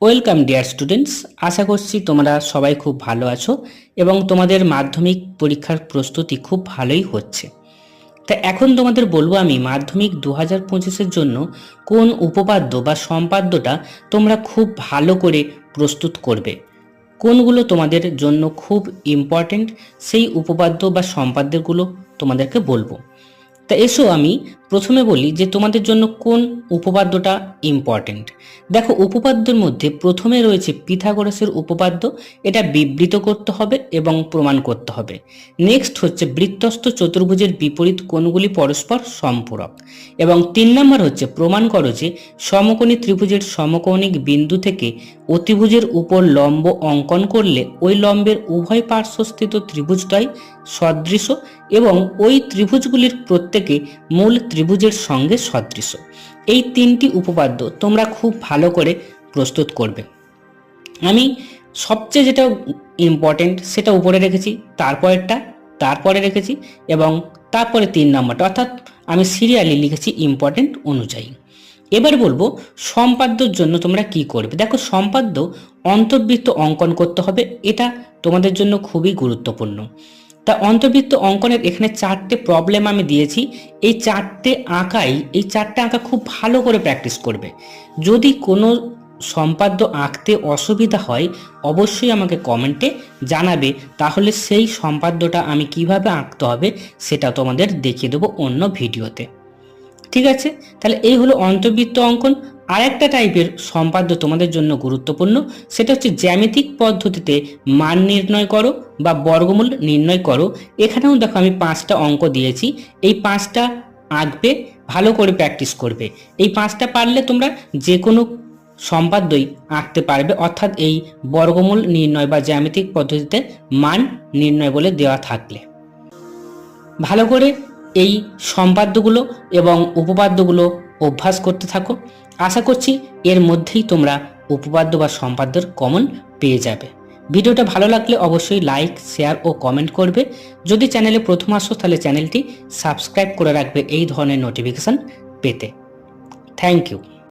Welcome dear students আশা করছি তোমরা সবাই খুব ভালো আছো এবং তোমাদের মাধ্যমিক পরীক্ষার প্রস্তুতি খুব ভালোই হচ্ছে। তা এখন তোমাদের বলব আমি মাধ্যমিক দু হাজার পঁচিশের জন্য কোন উপপাদ্য বা সম্পাদ্যটা তোমরা খুব ভালো করে প্রস্তুত করবে। কোনগুলো তোমাদের জন্য খুব ইম্পর্ট্যান্ট সেই উপপাদ্য বা সম্পাদ্যগুলো তোমাদেরকে বলব। তা এসো আমি প্রথমে বলি যে তোমাদের জন্য কোন উপপাদ্যটা ইম্পর্ট্যান্ট দেখো, উপপাদ্যের মধ্যে প্রথমে রয়েছে পিথাগোরাসের উপপাদ্য, এটা বিবৃত করতে হবে এবং প্রমাণ করতে হবে। নেক্সট হচ্ছে বৃত্তস্থ চতুর্ভুজের বিপরীত কোণগুলি পরস্পর সম্পূরক। এবং তিন নম্বর হচ্ছে প্রমাণ করো যে সমকোণী ত্রিভুজের সমকৌণিক বিন্দু থেকে অতিভুজের উপর লম্ব অঙ্কন করলে ওই লম্বের উভয় পার্শ্বস্থিত ত্রিভুজটাই সদৃশ এবং ওই ত্রিভুজগুলির প্রত্যেকে মূল ত্রিভুজের সঙ্গে সদৃশ। এই তিনটি উপপাদ্য তোমরা খুব ভালো করে প্রস্তুত করবে। আমি সবচেয়ে যেটা ইম্পর্টেন্ট সেটা উপরে রেখেছি, তারপরেরটা তারপরে রেখেছি এবং তারপরে তিন নম্বরটা, অর্থাৎ আমি সিরিয়ালি লিখেছি ইম্পর্টেন্ট অনুযায়ী। এবার বলব সম্পাদ্যর জন্য তোমরা কি করবে? দেখো সম্পাদ্য অন্তর্বৃত্ত অঙ্কন করতে হবে, এটা তোমাদের জন্য খুবই গুরুত্বপূর্ণ। তা অন্তর্বৃত্ত অঙ্কনের এখানে চারটে প্রবলেম আমি দিয়েছি। এই চারটে আঁকাই, এই চারটে আঁকা খুব ভালো করে প্র্যাকটিস করবে। যদি কোনো সম্পাদ্য আঁকতে অসুবিধা হয়, অবশ্যই আমাকে কমেন্টে জানাবে। তাহলে সেই সম্পাদ্যটা আমি কীভাবে আঁকতে হবে, সেটা তোমাদের দেখিয়ে দেবো অন্য ভিডিওতে ঠিক আছে? তাহলে এই হলো অন্তর্বৃত্ত অঙ্কন। আরেকটা টাইপের সম্পাদ্য তোমাদের জন্য গুরুত্বপূর্ণ, সেটা হচ্ছে জ্যামিতিক পদ্ধতিতে মান নির্ণয় করো বা বর্গমূল নির্ণয় করো। এখানেও দেখো আমি পাঁচটা অঙ্ক দিয়েছি। এই পাঁচটা আঁকবে, ভালো করে প্র্যাকটিস করবে। এই পাঁচটা পারলে তোমরা যে কোনো সম্পাদ্যই আঁকতে পারবে, অর্থাৎ এই বর্গমূল নির্ণয় বা জ্যামিতিক পদ্ধতিতে মান নির্ণয় বলে দেওয়া থাকলে। ভালো করে এই সম্পাদ্যগুলো এবং উপপাদ্যগুলো অভ্যাস করতে থাকো। আশা করছি এর মধ্যেই তোমরা উপপাদ্য বা সম্পাদ্যের কমন পেয়ে যাবে। ভিডিওটা ভালো লাগলে অবশ্যই লাইক শেয়ার ও কমেন্ট করবে। যদি চ্যানেলে প্রথম আসো, তাহলে চ্যানেলটি সাবস্ক্রাইব করে রাখবে এই ধরনের নোটিফিকেশান পেতে। Thank you